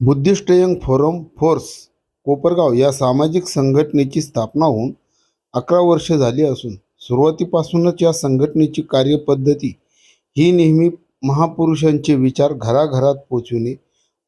Buddhist young forum force Kopargaon या सामाजिक संघटनेची स्थापना होऊन अकरा वर्षे झाली असून सुरुवातीपासूनच या संघटनेची कार्यपद्धती ही नेहमी महापुरुषांचे विचार घराघरात पोचविणे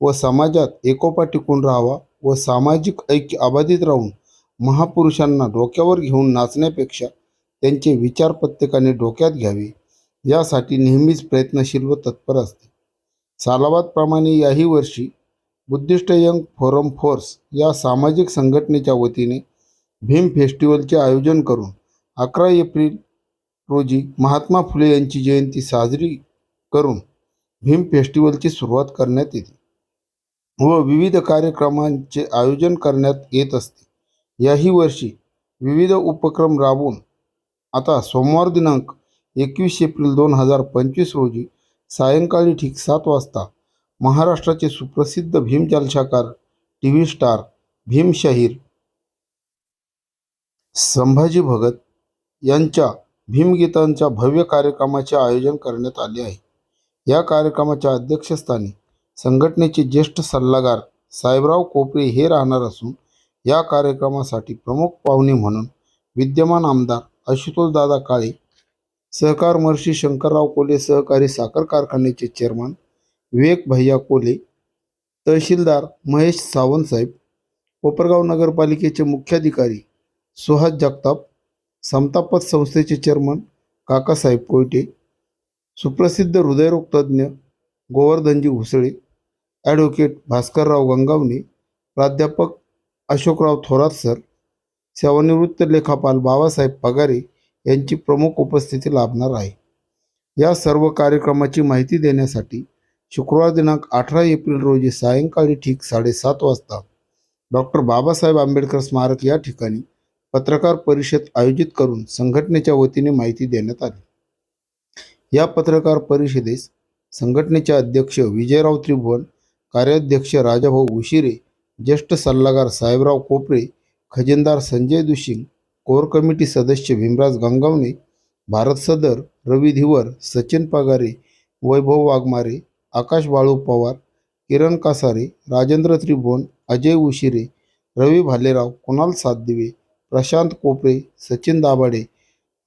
व समाजात एकोपा टिकून राहावा व सामाजिक ऐक्य अबाधित राहून महापुरुषांना डोक्यावर घेऊन नाचण्यापेक्षा त्यांचे विचार प्रत्येकाने डोक्यात घ्यावे यासाठी नेहमीच प्रयत्नशील व तत्पर असते. सालावादप्रमाणे याही वर्षी बुद्धिस्ट यंग फोरम फोर्स या सामाजिक संघटनेच्या वतीने भीम फेस्टिवलचे आयोजन करून अकरा एप्रिल रोजी महात्मा फुले यांची जयंती साजरी करून भीम फेस्टिवलची सुरुवात करण्यात येते व विविध कार्यक्रमांचे आयोजन करण्यात येत असते. याही वर्षी विविध उपक्रम राबवून आता सोमवार दिनांक एकवीस एप्रिल दोन हजार पंचवीस रोजी सायंकाळी ठीक सात वाजता महाराष्ट्राचे सुप्रसिद्ध भीमजलशाकार T V star भीमशाहीर Sambhaji Bhagat यांच्या भीमगीतांच्या भव्य कार्यक्रमाचे आयोजन करण्यात आले आहे. या कार्यक्रमाच्या अध्यक्षस्थानी संघटनेचे ज्येष्ठ सल्लागार साहेबराव कोपरे हे राहणार असून या कार्यक्रमासाठी प्रमुख पाहुणे म्हणून विद्यमान आमदार आशुतोषदादा काळे सहकार महर्षी शंकरराव कोले सहकारी साखर कारखान्याचे चेअरमन विवेक भैया कोले तहसीलदार महेश सावंतसाहेब कोपरगाव नगरपालिकेचे मुख्याधिकारी सुहास जगताप समतापत संस्थेचे चेअरमन काकासाहेब कोयटे सुप्रसिद्ध हृदयरोग तज्ज्ञ गोवर्धनजी घुसळे ॲडव्होकेट भास्करराव गंगावणे प्राध्यापक अशोकराव थोरात सर सेवानिवृत्त लेखापाल बाबासाहेब पगारे यांची प्रमुख उपस्थिती लाभणार आहे. या सर्व कार्यक्रमाची माहिती देण्यासाठी शुक्रवार दिनांक अठरा एप्रिल रोजी सायंकाळी ठीक साडेसात वाजता डॉक्टर बाबासाहेब आंबेडकर स्मारक या ठिकाणी पत्रकार परिषद आयोजित करून संघटनेच्या वतीने माहिती देण्यात आली. या पत्रकार परिषदेस संघटनेचे अध्यक्ष विजयराव त्रिभुवन कार्याध्यक्ष राजाभाऊ उशिरे ज्येष्ठ सल्लागार साहेबराव कोपरे खजिनदार संजय दुशिंग कोर कमिटी सदस्य भीमराज गंगावणे भारत सदर रवी धिवर सचिन पगारे वैभव वाघमारे आकाश बाळू पवार किरण कासारे राजेंद्र त्रिभुवन अजय उशिरे रवी भालेराव कुणाल सातदिवे प्रशांत कोपरे सचिन दाभाडे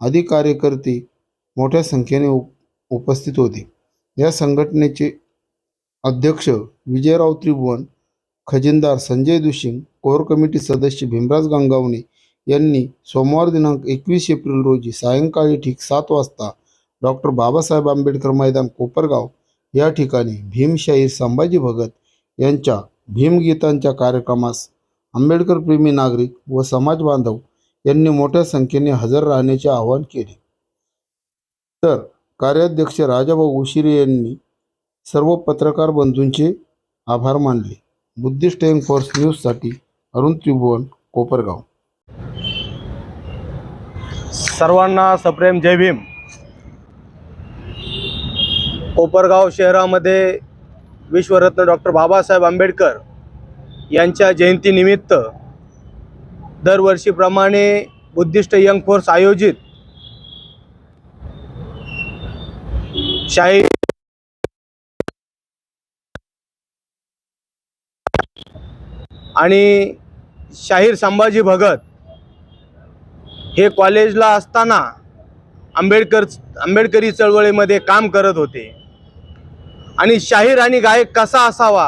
आदी कार्यकर्ते मोठ्या संख्येने उप उपस्थित होते. या संघटनेचे अध्यक्ष विजयराव त्रिभुवन खजिनदार संजय दुशिंग कोर कमिटी सदस्य भीमराज गंगावणे यांनी सोमवार दिनांक एकवीस एप्रिल रोजी सायंकाळी ठीक सात वाजता डॉक्टर बाबासाहेब आंबेडकर मैदान कोपरगाव या ठिकाणी भीमशाहीर संभाजी भगत यांच्या भीमगीतांच्या कार्यक्रमास आंबेडकर प्रेमी नागरिक व समाज बांधव यांनी मोठ्या संख्येने हजर राहण्याचे आवाहन केले. तर कार्याध्यक्ष राजाभाऊ उशिरे यांनी सर्व पत्रकार बंधूंचे आभार मानले. बुद्धिस्ट यंग फोर्स न्यूजसाठी अरुण त्रिभुवन कोपरगाव. सर्वांना सप्रेम जय भीम. कोपरगाव शहरामध्ये विश्वरत्न डॉक्टर बाबासाहेब आंबेडकर यांच्या जयंतीनिमित्त दरवर्षीप्रमाणे बुद्धिस्ट यंग फोर्स आयोजित शाही आणि शाहीर संभाजी भगत हे कॉलेजला असताना आंबेडकर आंबेडकरी चळवळीमध्ये काम करत होते. आणि शाहीर आणि गायक कसा असावा?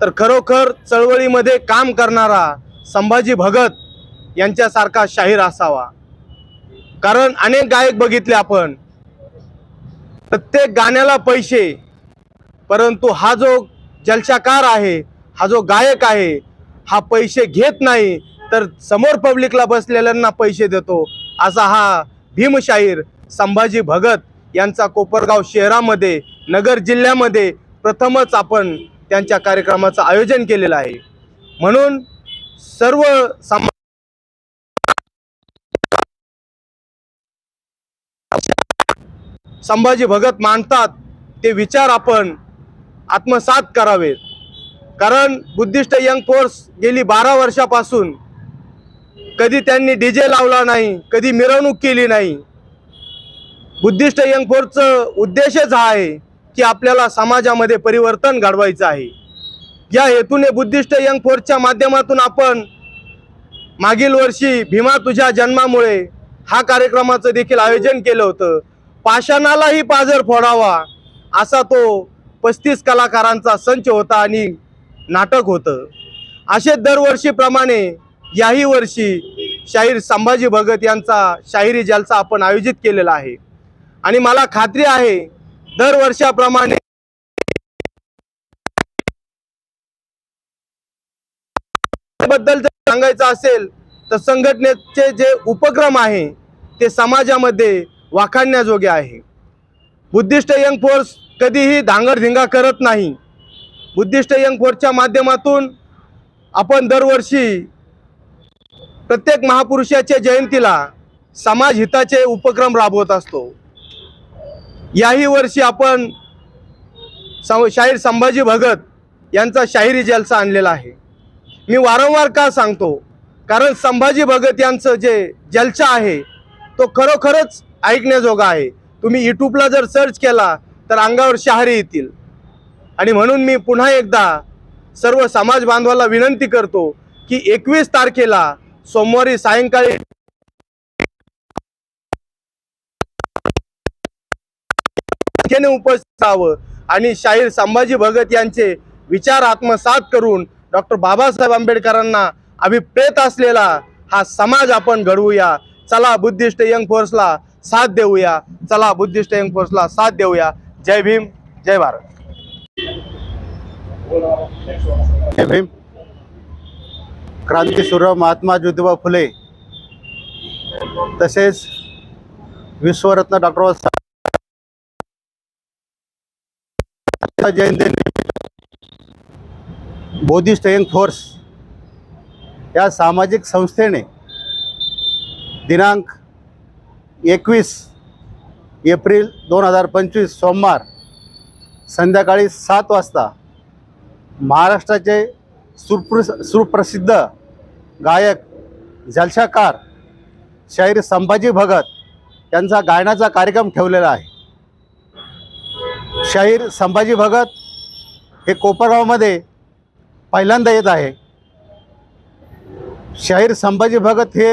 तर खरोखर चळवळीमध्ये काम करणारा संभाजी भगत यांच्यासारखा शाहीर असावा. कारण अनेक गायक बघितले आपण. प्रत्येक गाण्याला पैसे परंतु हा जो जलशाकार आहे हा जो गायक आहे हा पैसे घेत नाही तर समोर पब्लिकला बसलेल्यांना पैसे देतो असा हा भीमशाहीर संभाजी भगत यांचा कोपरगाव शहरामध्ये नगर जिल्ह्यामध्ये प्रथमच आपण त्यांच्या कार्यक्रमाचं आयोजन केलेलं आहे. म्हणून सर्व सम संभाजी भगत मानतात ते विचार आपण आत्मसात करावेत. कारण बुद्धिस्ट यंग फोर्स गेली बारा वर्षापासून कधी त्यांनी डीजे लावला नाही कधी मिरवणूक केली नाही बुद्धिस्ट यंग फोर्सचं उद्देशच हा आहे की आपल्याला समाजामध्ये परिवर्तन घडवायचं आहे. या हेतूने बुद्धिस्ट यंग फोर्सच्या माध्यमातून आपण मागील वर्षी भीमा तुझ्या जन्मामुळे हा कार्यक्रमाचं देखील आयोजन केलं होतं. पाषाणालाही पाजर फोडावा असा तो पस्तीस कलाकारांचा संच होता आणि नाटक होतं. असे दरवर्षीप्रमाणे याही वर्षी शाहीर संभाजी भगत यांचा शाहिरी जलसा आपण आयोजित केलेला आहे. आणि मला खात्री आहे दरवर्षाप्रमाणे बद्दल जर सांगायचं असेल तर संघटनेचे जे उपक्रम आहे ते समाजामध्ये वाखाणण्याजोगे आहे. बुद्धिस्ट यंग फोर्स कधीही धांगडधिंगा करत नाही. बुद्धिस्ट यंग फोर्सच्या माध्यमातून आपण दरवर्षी प्रत्येक महापुरुषाच्या जयंतीला समाज हिताचे उपक्रम राबवत असतो. याही वर्षी आपण सं शाहीर संभाजी भगत यांचा शाहिरी जलसा आणलेला आहे. मी वारंवार का सांगतो? कारण संभाजी भगत यांचं जे जलसा आहे तो खरोखरच ऐकण्याजोगा आहे. तुम्ही यूट्यूबला जर सर्च केला तर अंगावर शहारे येतील. आणि म्हणून मी पुन्हा एकदा सर्व समाज बांधवाला विनंती करतो की एकवीस तारखेला सोमवारी सायंकाळी संख्येने उपस्थित राहावं आणि शाहीर संभाजी भगत यांचे विचार आत्मसात करून डॉक्टर बाबासाहेब आंबेडकरांना अभिप्रेत असलेला हा समाज आपण घडवूया. चला बुद्धिस्ट यंग फोर्सला साथ देऊया. चला बुद्धिस्ट यंग फोर्सला साथ देऊया. जय भीम जय भारत. जय भीम. क्रांतीसूर्य महात्मा ज्योतिबा फुले तसेच विश्वरत्न डॉक्टर बाबासाहेब जयंती बोधिस्ट यंग फोर्स या सामाजिक संस्थेने दिनांक एकवीस एप्रिल दोन हजार पंचवीस सोमवार संध्याकाळी सात वाजता महाराष्ट्राचे सुप्र सुप्रसिद्ध गायक जलशाकार शाहीर संभाजी भगत यांचा गायनाचा कार्यक्रम ठेवलेला आहे. शाहीर संभाजी भगत हे कोपरगावमध्ये पहिल्यांदा येत आहे. शाहीर संभाजी भगत हे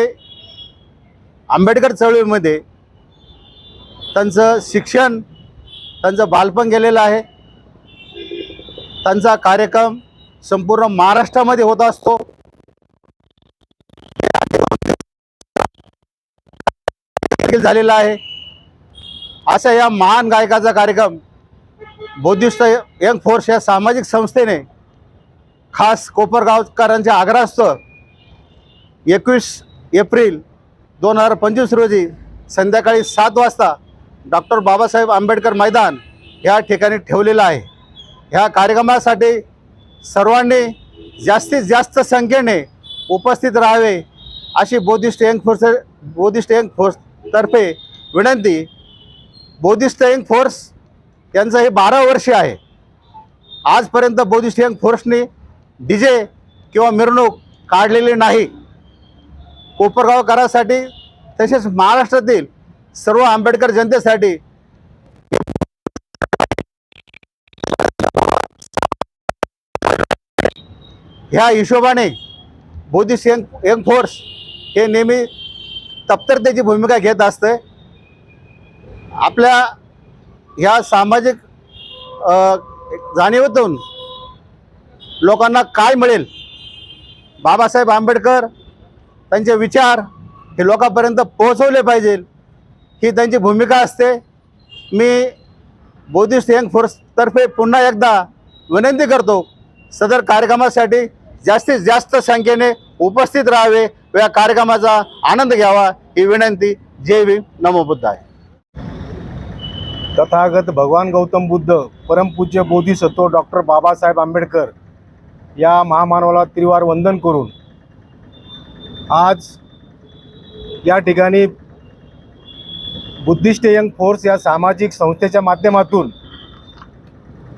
आंबेडकर चळवळीमध्ये त्यांचं शिक्षण त्यांचं बालपण गेलेलं आहे. त्यांचा कार्यक्रम संपूर्ण महाराष्ट्रामध्ये होत असतो. झालेला आहे. अशा या महान गायकाचा कार्यक्रम बौद्धिस्ट यंग फोर्स या सामाजिक संस्थेने खास कोपरगावकरांच्या आग्रहास्तव एकवीस एप्रिल दोन हजार पंचवीस रोजी संध्याकाळी सात वाजता डॉक्टर बाबासाहेब आंबेडकर मैदान या ठिकाणी ठेवलेलं आहे. ह्या कार्यक्रमासाठी सर्वांनी जास्तीत जास्त संख्येने उपस्थित राहावे अशी Buddhist young force Buddhist young फोर्सतर्फे विनंती. बौद्धिस्ट यंग फोर्स यांचं हे बारा वर्षे आहे. आजपर्यंत बौद्धिस्ट यंग फोर्सने डी जे किंवा मिरवणूक काढलेली नाही. कोपरगावकरांसाठी तसेच महाराष्ट्रातील सर्व आंबेडकर जनतेसाठी ह्या हिशोबाने बौद्धिस्ट यंग यंग फोर्स हे नेहमी तप्तरतेची भूमिका घेत असते आपल्या ह्या सामाजिक जाणीवतून जाणीवेतून लोकांना काय मिळेल? बाबासाहेब आंबेडकर त्यांचे विचार हे लोकांपर्यंत पोहोचवले पाहिजे. ही त्यांची भूमिका असते. मी बौद्धिस्ट यंग फोर्सतर्फे पुन्हा एकदा विनंती करतो सदर कार्यक्रमासाठी जास्तीत जास्त संख्येने उपस्थित राहावे. व या कार्यक्रमाचा आनंद घ्यावा. ही विनंती. जय भीम. नमोबुद्ध आहे तथागत भगवान गौतम बुद्ध परमपूज्य बोधिसत्व डॉक्टर बाबासाहेब आंबेडकर या महामानवाला त्रिवार वंदन करून आज या ठिकाणी बुद्धिस्ट यंग फोर्स या सामाजिक संस्थेच्या माध्यमातून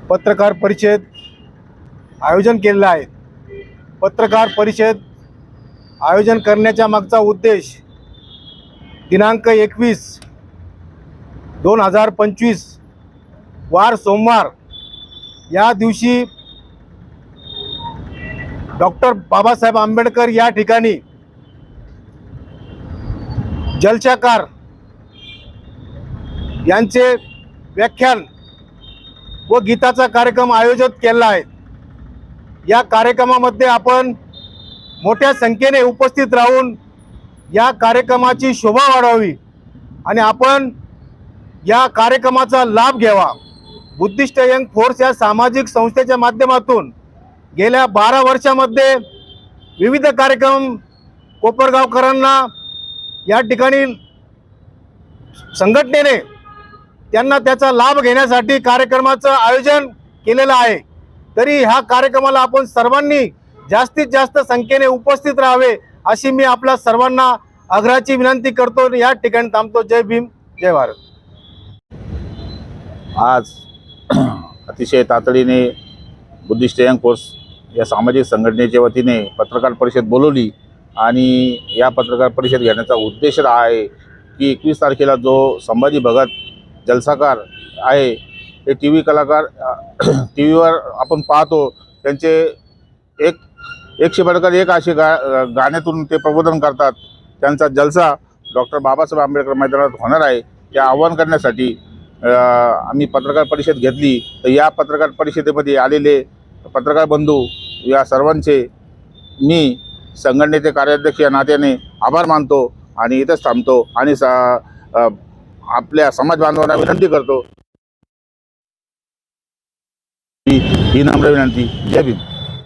पत्रकार परिषद आयोजन केलेलं आहे. पत्रकार परिषद आयोजन करण्याच्या मागचा उद्देश दिनांक एकवीस दोन हजार पंचवीस वार सोमवार या दिवशी डॉक्टर बाबासाहेब आंबेडकर या ठिकाणी जलशाकार यांचे व्याख्यान व गीताचा कार्यक्रम आयोजित केला आहे. या कार्यक्रमामध्ये आपण मोठ्या संख्येने उपस्थित राहून या कार्यक्रमाची शोभा वाढवावी आणि आपण या कार्यक्रमाचा लाभ घ्यावा. बुद्धिस्ट यंग फोर्स या सामाजिक संस्थेच्या माध्यमातून गेल्या बारा वर्षामध्ये विविध कार्यक्रम कोपरगावकरांना या ठिकाणी संघटनेने त्यांना त्याचा लाभ घेण्यासाठी कार्यक्रमाचं आयोजन केलेलं आहे. तरी ह्या कार्यक्रमाला आपण सर्वांनी जास्तीत जास्त संख्येने उपस्थित राहावे अशी मी आपल्या सर्वांना आग्रहाची विनंती करतो आणि या ठिकाणी थांबतो. जय भीम जय भारत. आज अतिशय तातडीने बुद्धिस्ट यंग फोर्स या सामाजिक संघटनेच्या वतीने पत्रकार परिषद बोलवली आणि या पत्रकार परिषद घेण्याचा उद्देश हा आहे की एकवीस तारखेला जो संभाजी भगत जलसाकार आहे ते टी व्ही कलाकार टी व्हीवर आपण पाहतो त्यांचे एक एकशे बडकर एक असे गा गाण्यातून ते प्रबोधन करतात. त्यांचा जलसा डॉक्टर बाबासाहेब आंबेडकर मैदानात होणार आहे ते आव्हान करण्यासाठी आम्ही पत्रकार परिषद घेतली. तर या पत्रकार परिषदेमध्ये आलेले पत्रकार बंधू या सर्वांचे मी संघटनेचे कार्याध्यक्ष या नात्याने आभार मानतो आणि इथंच थांबतो आणि सा आपल्या समाज बांधवांना विनंती करतो. ही नम्र विनंती. जय भीम.